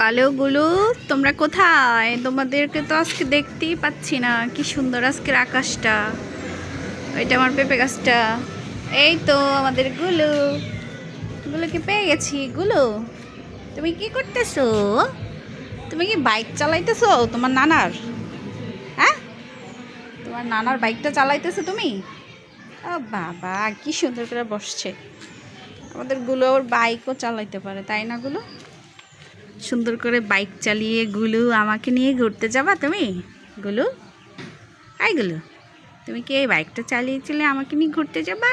কালোগুলো তোমরা কোথায়? তোমাদেরকে তো আজকে দেখতেই পাচ্ছি না। কি সুন্দর আজকের আকাশটা। ওইটা আমার পেঁপে গাছটা। এই তো আমাদেরগুলো। গুলোকে পেয়ে গেছি? গুলো, তুমি কি করতেছো? তুমি কি বাইক চালাইতেছো? তোমার নানার। হ্যাঁ? তোমার নানার বাইকটা চালাইতেছো তুমি? ও বাবা, কি সুন্দর করে বসছে। আমাদেরগুলো ওর বাইকও চালাইতে পারে, তাই না গুলো? সুন্দর করে বাইক চালিয়ে গুলু আমাকে নিয়ে ঘুরতে যাবা তুমি? গুলু? আই গুলু, তুমি কি এই বাইকটা চালিয়েছিলে আমাকে নিয়ে ঘুরতে যাবা?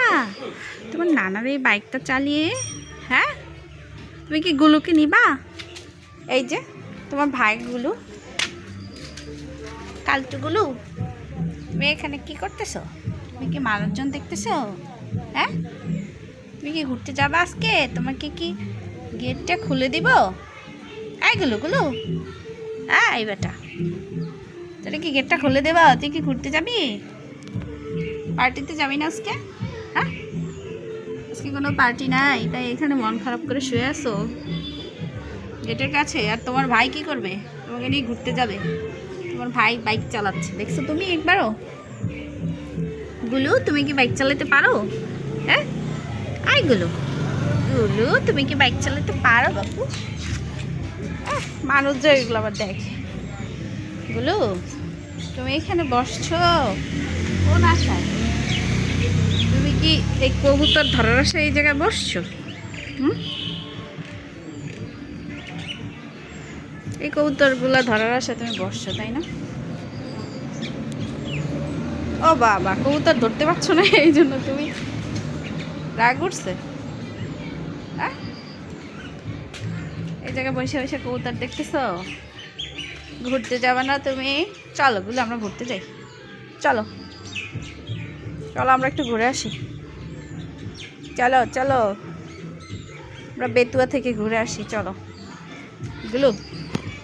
তোমার নানার এই বাইকটা চালিয়ে হ্যাঁ? তুমি কি গুলুকে নিবা? এই যে, তোমার ভাইগুলো কালটুগুলো তুমি এখানে কি করতেছো? তুমি কি মানুষজন দেখতেছো? হ্যাঁ? তুমি কি ঘুরতে যাবা আজকে? তোমাকে কি গেটটা খুলে দিব? এই গুলো গুলো? এই বেটা। তোরা কি গেটটা খুলে দেবা? তুই কি ঘুরতে যাবি? পার্টিতে যাবি না আজকে? হ্যাঁ? আজকে কোনো পার্টি নাই তাই এখানে মন খারাপ করে শুয়ে আসো গেটের কাছে আর তোমার ভাই কি করবে? তোমাকে নিয়ে ঘুরতে যাবে। তোমার ভাই বাইক চালাচ্ছে। দেখছ তুমি একবারও? গুলু তুমি কি বাইক চালাতে পারো? হ্যাঁ? আই গুলু। গুলু তুমি কি বাইক চালাতে পারো আহ, মানুষজন এগুলো আবার দেখে। গুলু, তুমি এখানে বসছো? কোন আশায়? তুমি কি এই কবুতর ধরার আশায় এই জায়গায় বসছো? হুম? এই কবুতরগুলো ধরার আশায় তুমি বসছো, তাই না? ও বাবা, কবুতর ধরতে পারছ না, এই জন্য তুমি রাগ উঠছে? এই জায়গায় বসে বসে কবুতর দেখতেছ? ঘুরতে যাবে না তুমি? চলো, গুলো আমরা ঘুরতে যাই। চলো। চলো, আমরা একটু ঘুরে আসি। চলো চলো। আমরা বেতুয়া থেকে ঘুরে আসি, চলো। গুলো,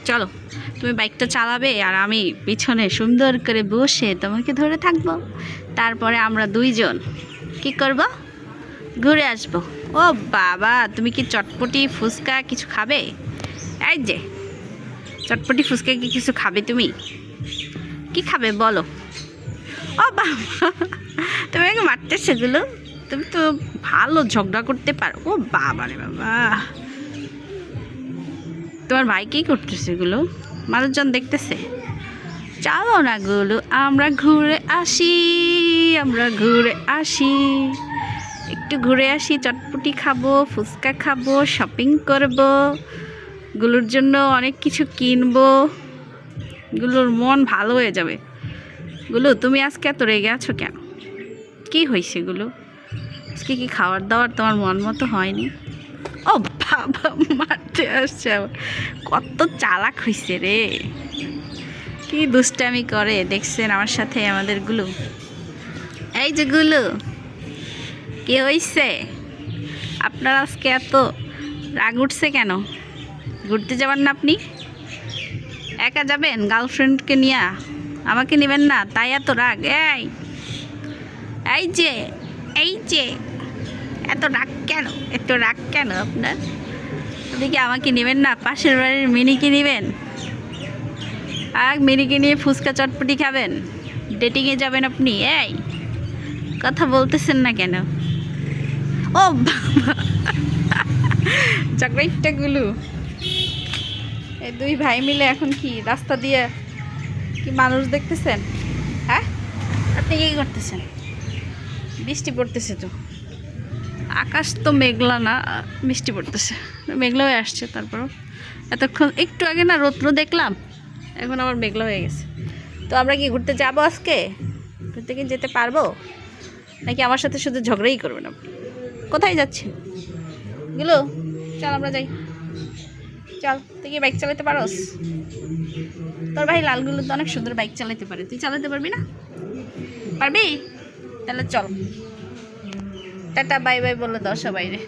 চলো। তুমি বাইকটা চালাবে আর আমি পিছনে সুন্দর করে বসে তোমাকে ধরে থাকব। তারপরে আমরা দুইজন। কি করব? ঘুরে আসব। ও বাবা, তুমি কি চটপটি, ফুচকা কিছু খাবে? এই যে, চটপটি, ফুচকা কি কিছু খাবে তুমি? কি খাবে বলো? ও বাবা, তুমি আমাকে মারতে সেগুলো তুমি তো ভালো ঝগড়া করতে পারো। ও বাবা রে বাবা। তোমার ভাই কি করতেছে এগুলো? মানুষজন দেখতেছে? চলো না গুলো, আমরা ঘুরে আসি, আমরা ঘুরে আসি। একটু ঘুরে আসি চটপটি। খাব, ফুচকা খাব শপিং করব, গুলোর জন্য অনেক কিছু কিনবো। গুলোর মন ভালো হয়ে যাবে। গুলো, তুমি আজকে এত রেগে আছো কেন? কি হয়েছে গুলো? আজকে কি খাবার দাবার তোমার মন মতো হয়নি? ও বাবা, মারতে আসছে। কত চালাক হয়েছে রে। কি দুষ্টামি করে, দেখছেন আমার সাথে আমাদেরগুলো। এই যে গুলো, কি হয়েছে আপনার আজকে এত রাগ উঠছে কেন? ঘুরতে যাবেন না আপনি? একা যাবেন? গার্লফ্রেন্ডকে নিয়ে? আমাকে নেবেন না? তাই এত রাগ? এই এই যে এই যে, এত রাগ কেন? এত রাগ কেন আপনার? আপনি কি আমাকে নেবেন না? পাশের বাড়ির মিনিকে নেবেন? আর মিনিকে নিয়ে ফুচকা চটপটি খাবেন? ডেটিংয়ে যাবেন আপনি? এই, কথা বলতেছেন না কেন? ও বাবা চকলেটটা এই দুই ভাই মিলে এখন কি রাস্তা দিয়ে কি মানুষ দেখতেছেন? হ্যাঁ? আপনি কি করতেছেন? বৃষ্টি পড়তেছে তো। আকাশ তো মেঘলা না, বৃষ্টি পড়তেছে। মেঘলা হয়ে আসছে তারপরও। এতক্ষণ একটু আগে না রৌদ্র দেখলাম, এখন আমার মেঘলা হয়ে গেছে। তো আমরা কি ঘুরতে যাব আজকে? ঘুরতে কি যেতে পারব? নাকি আমার সাথে শুধু ঝগড়াই করবেন আপনি? কোথায় যাচ্ছে গেলো? চল, আমরা যাই। চল, তুই কি বাইক চালাতে পারোস? তোর ভাই লালগুলো তো অনেক সুন্দর বাইক চালাতে পারে। তুই চালাতে পারবি না? পারবি? তাহলে চল। টাটা বাই বাই বলে দাও সবাই রে